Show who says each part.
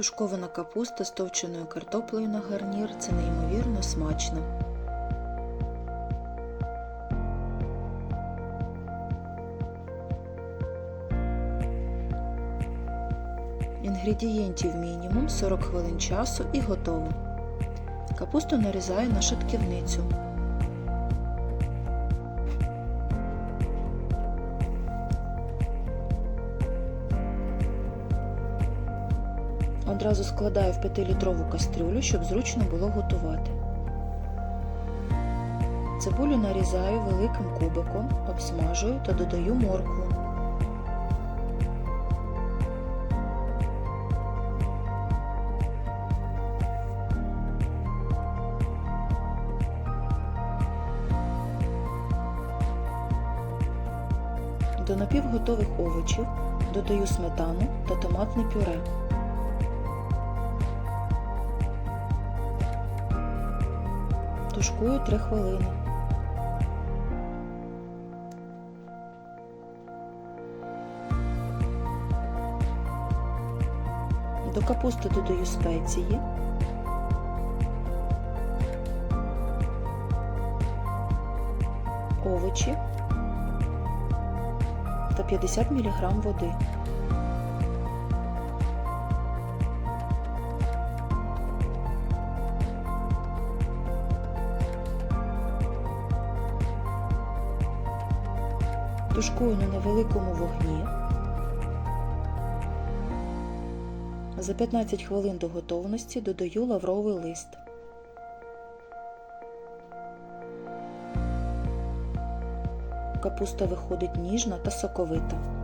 Speaker 1: Тушкована капуста з товченою картоплею на гарнір це неймовірно смачно. Інгредієнтів мінімум 40 хвилин часу і готово. Капусту нарізаю на шатківницю. Одразу складаю в 5-літрову кастрюлю, щоб зручно було готувати. Цибулю нарізаю великим кубиком, обсмажую та додаю моркву. До напівготових овочів додаю сметану та томатне пюре. Тушкую 3 хвилини. До капусти додаю спеції. Овочі та 50 мг води. Тушкую на невеликому вогні. За 15 хвилин до готовності додаю лавровий лист. Капуста виходить ніжна та соковита.